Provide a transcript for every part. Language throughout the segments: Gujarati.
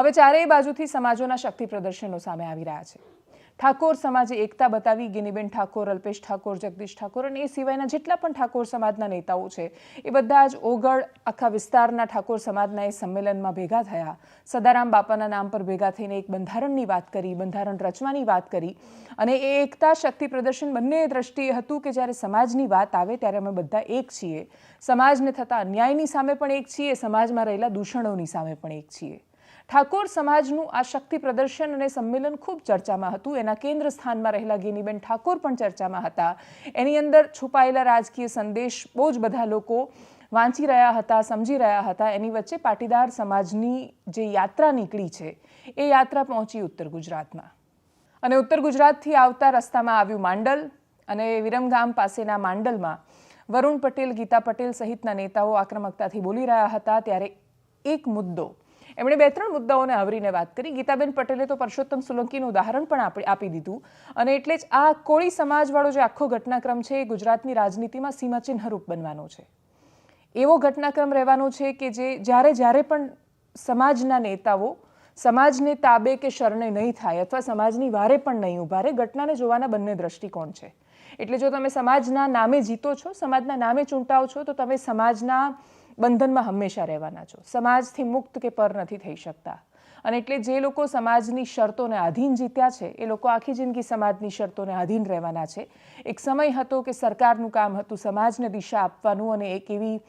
હવે ચારેય બાજુથી સમાજોના શક્તિ પ્રદર્શનો સામે આવી રહ્યા છે. ઠાકોર સમાજે એકતા બતાવી ગિનીબેન ઠાકોર, અલ્પેશ ઠાકોર, જગદીશ ઠાકોર અને એ સિવાયના જેટલા પણ ઠાકોર સમાજના નેતાઓ છે, એ બધા જ ઓગળ આખા વિસ્તારના ઠાકોર સમાજના એ સંમેલનમાં ભેગા થયા. સદારામ બાપાના નામ પર ભેગા થઈને એક બંધારણની વાત કરી, બંધારણ રચવાની વાત કરી અને એ એકતા શક્તિ પ્રદર્શન બંને દ્રષ્ટિએ હતું કે જ્યારે સમાજની વાત આવે ત્યારે અમે બધા એક છીએ. સમાજને થતા અન્યાયની સામે પણ એક છીએ, સમાજમાં રહેલા દૂષણોની સામે પણ એક છીએ. ઠાકોર સમાજનું આ શક્તિ પ્રદર્શન અને સંમેલન ખૂબ ચર્ચામાં હતું. એના કેન્દ્ર સ્થાનમાં રહેલા ગેનીબેન ઠાકોર પણ ચર્ચામાં હતા. એની અંદર છુપાયેલા રાજકીય સંદેશ બહુ જ બધા લોકો વાંચી રહ્યા હતા, સમજી રહ્યા હતા. એની વચ્ચે પાટીદાર સમાજની જે યાત્રા નીકળી છે, એ યાત્રા પહોંચી ઉત્તર ગુજરાતમાં. અને ઉત્તર ગુજરાતથી આવતા રસ્તામાં આવ્યું માંડલ અને વિરમગામ પાસેના માંડલમાં વરુણ પટેલ, ગીતા પટેલ સહિતના નેતાઓ આક્રમકતાથી બોલી રહ્યા હતા. ત્યારે એક મુદ્દો એમણે બે ત્રણ મુદ્દાઓને આવરીને વાત કરી. ગીતાબેન પટેલે તો પરસોત્તમ સોલંકીનું ઉદાહરણ પણ આપી દીધું. અને એટલે જ આ કોળી સમાજવાળો જે આખો ઘટનાક્રમ છે, એ ગુજરાતની રાજનીતિમાં સીમાચિહ્નરૂપ બનવાનો છે. એવો ઘટનાક્રમ રહેવાનો છે કે જે જ્યારે જ્યારે પણ સમાજના નેતાઓ, સમાજને તાબે કે શરણે નહીં થાય અથવા સમાજની વારે પણ નહીં ઊભા રહે, ઘટનાને જોવાના બંને દ્રષ્ટિકોણ છે. એટલે જો તમે સમાજના નામે જીતો છો, સમાજના નામે ચૂંટાઓ છો, તો તમે સમાજના બંધનમાં હંમેશા રહેવાના છો. સમાજથી મુક્ત કે પર નથી થઈ શકતા. અને એટલે જે લોકો સમાજની શરતોને આધીન જીત્યા છે, એ લોકો આખી જિંદગી સમાજની શરતોને આધીન રહેવાના છે. એક સમય હતો કે સરકારનું કામ હતું સમાજને દિશા આપવાનું અને એક એવી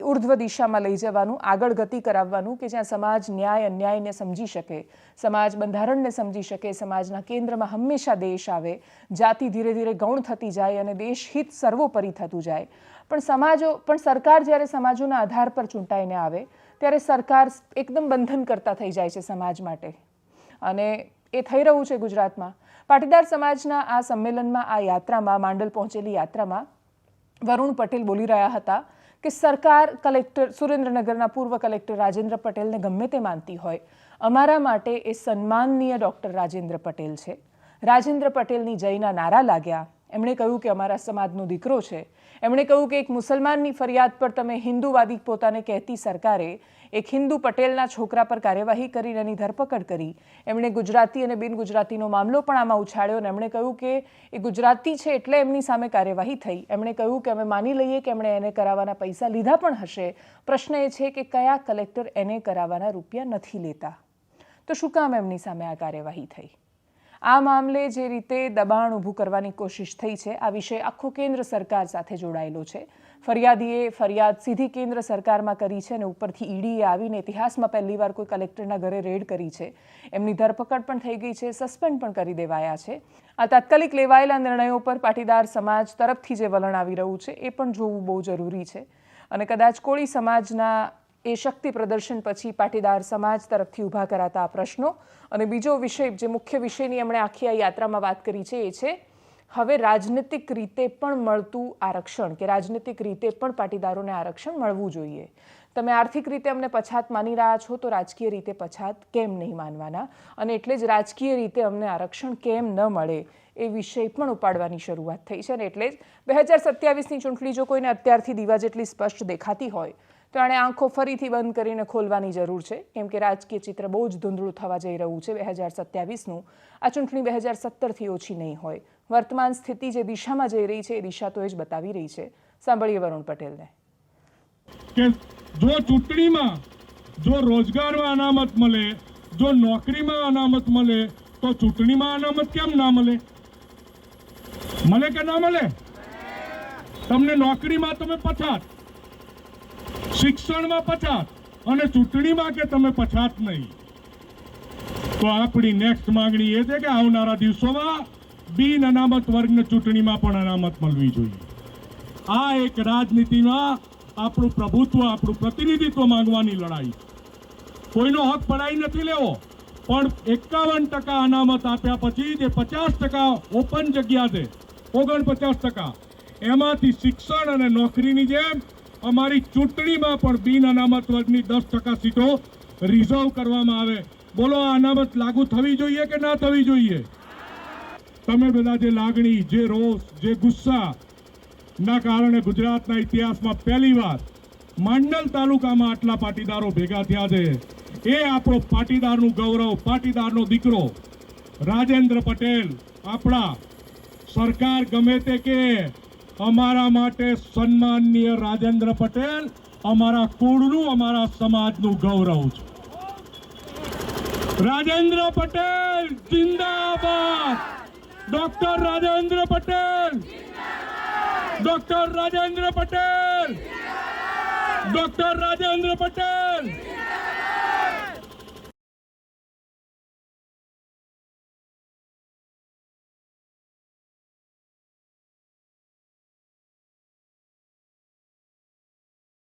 ઉર્ધ્વ દિશામાં લઈ જવાનું, આગળ ગતિ કરાવવાનું કે જ્યાં સમાજ ન્યાય, અન્યાયને સમજી શકે, સમાજ બંધારણને સમજી શકે, સમાજના કેન્દ્રમાં હંમેશા દેશ આવે, જાતિ ધીરે ધીરે ગૌણ થતી જાય અને દેશ હિત સર્વોપરી થતું જાય. પણ સમાજો, પણ સરકાર જ્યારે સમાજોના આધાર પર ચૂંટાઈને આવે, ત્યારે સરકાર એકદમ બંધન કરતા થઈ જાય છે સમાજ માટે. અને એ થઈ રહ્યું છે ગુજરાતમાં. પાટીદાર સમાજના આ સંમેલનમાં, આ યાત્રામાં, માંડલ પહોંચેલી યાત્રામાં વરુણ પટેલ બોલી રહ્યા હતા કે સરકાર કલેક્ટર, સુરેન્દ્રનગરના પૂર્વ કલેક્ટર રાજેન્દ્ર પટેલને ગમે તે માનતી હોય, અમારા માટે એ સન્માનનીય ડૉક્ટર રાજેન્દ્ર પટેલ છે. રાજેન્દ્ર પટેલની જયના નારા લાગ્યા. એમણે કહ્યું કે અમારા સમાજનો દીકરો છે. એમણે કહ્યું કે એક મુસલમાનની ફરિયાદ પર તમે હિન્દુવાદી પોતાને કહેતી સરકારે એક હિન્દુ પટેલના છોકરા પર કાર્યવાહી કરીને એની ધરપકડ કરી. એમણે ગુજરાતી અને બિન ગુજરાતીનો મામલો પણ આમાં ઉછાળ્યો અને એમણે કહ્યું કે એ ગુજરાતી છે એટલે એમની સામે કાર્યવાહી થઈ. એમણે કહ્યું કે અમે માની લઈએ કે એમણે એને કરાવવાના પૈસા લીધા પણ હશે. પ્રશ્ન એ છે કે કયા કલેક્ટર એને કરાવવાના રૂપિયા નથી લેતા. તો શું કામ એમની સામે આ કાર્યવાહી થઈ? આ મામલે જે રીતે દબાણ ઊભું કરવાની કોશિશ થઈ છે, આ વિષય આખો કેન્દ્ર સરકાર સાથે જોડાયેલો છે. ફરિયાદીએ ફરિયાદ સીધી કેન્દ્ર સરકારમાં કરી છે અને ઉપરથી ઈડીએ આવીને ઇતિહાસમાં પહેલીવાર કોઈ કલેક્ટરના ઘરે રેડ કરી છે. એમની ધરપકડ પણ થઈ ગઈ છે, સસ્પેન્ડ પણ કરી દેવાયા છે. આ તાત્કાલિક લેવાયેલા નિર્ણયો પર પાટીદાર સમાજ તરફથી જે વલણ આવી રહ્યું છે, એ પણ જોવું બહુ જરૂરી છે. અને કદાચ કોળી સમાજના એ શક્તિ પ્રદર્શન પછી પાટીદાર સમાજ તરફથી ઊભા કરાતા આ પ્રશ્નો. અને બીજો વિષય, જે મુખ્ય વિષયની એમણે આખી આ યાત્રામાં વાત કરી છે, એ છે હવે રાજનીતિક રીતે પણ મળતું આરક્ષણ, કે રાજનીતિક રીતે પણ પાટીદારોને આરક્ષણ મળવું જોઈએ. તમે આર્થિક રીતે અમને પછાત માની રહ્યા છો, તો રાજકીય રીતે પછાત કેમ નહીં માનવાના? અને એટલે જ રાજકીય રીતે અમને આરક્ષણ કેમ ન મળે, એ વિષય પણ ઉપાડવાની શરૂઆત થઈ છે. અને એટલે જ બે હજાર સત્યાવીસની ચૂંટણી જો કોઈને અત્યારથી દીવા જેટલી સ્પષ્ટ દેખાતી હોય તો એણે આંખો ફરીથી બંધ કરીને ખોલવાની જરૂર છે. કેમ કે રાજકીય ચિત્ર બહુ જ ધૂંધળું થવા જઈ રહ્યું છે બે હજાર સત્યાવીસનું. આ ચૂંટણી બે હજાર સત્તરથી ઓછી નહીં હોય. વર્તમાન સ્થિતિ જે દિશામાં જઈ રહી છે એ દિશા તો એ જ બતાવી રહી છે. સાંભળીએ વરુણ પટેલને. કે જો ચૂંટણીમાં જો રોજગારમાં અનામત મળે, જો નોકરીમાં અનામત મળે, તો ચૂંટણીમાં અનામત કેમ ના મળે? મળે કે ના મળે? તમને નોકરીમાં તમે પછાત. શિક્ષણમાં પછાત અને ચૂંટણીમાં કે તમે પછાત નહીં. તો આપણી નેક્સ્ટ માંગણી એ છે કે આવનારા દિવસોમાં બિન અનામત વર્ગને ચૂંટણીમાં પણ અનામત મળવી જોઈએ. આ એક રાજનીતિમાં આપણું પ્રભુત્વ, આપણું પ્રતિનિધિત્વ માંગવાની લડાઈ. કોઈનો હક પડાઈ નથી લેવો, પણ એકાવન ટકા અનામત આપ્યા પછી જે પચાસ ટકા ઓપન જગ્યા છે, ઓગણપચાસ ટકા, એમાંથી શિક્ષણ અને નોકરીની જેમ અમારી ચૂંટણીમાં પણ બિન અનામત વર્ગની દસ ટકા સીટો રિઝર્વ કરવામાં આવે. બોલો, આ અનામત લાગુ થવી જોઈએ કે ના થવી જોઈએ? તમે બધા જે લાગણી, જે રોષ, જે ગુસ્સા ના કારણે ગુજરાતના ઇતિહાસમાં પહેલીવાર માંડલ તાલુકામાં આટલા પાટીદારો ભેગા થયા છે. એ આપણો પાટીદારનું ગૌરવ, પાટીદારનો દીકરો રાજેન્દ્ર પટેલ આપણા સરકાર ગમે તે કે અમારા માટે સન્માનનીય રાજેન્દ્ર પટેલ અમારા કુળનું, અમારા સમાજનું ગૌરવ છે. રાજેન્દ્ર પટેલ, જિંદાબાદ! Doctor Rajendra Patel! Doctor Rajendra Patel! Doctor Rajendra Patel!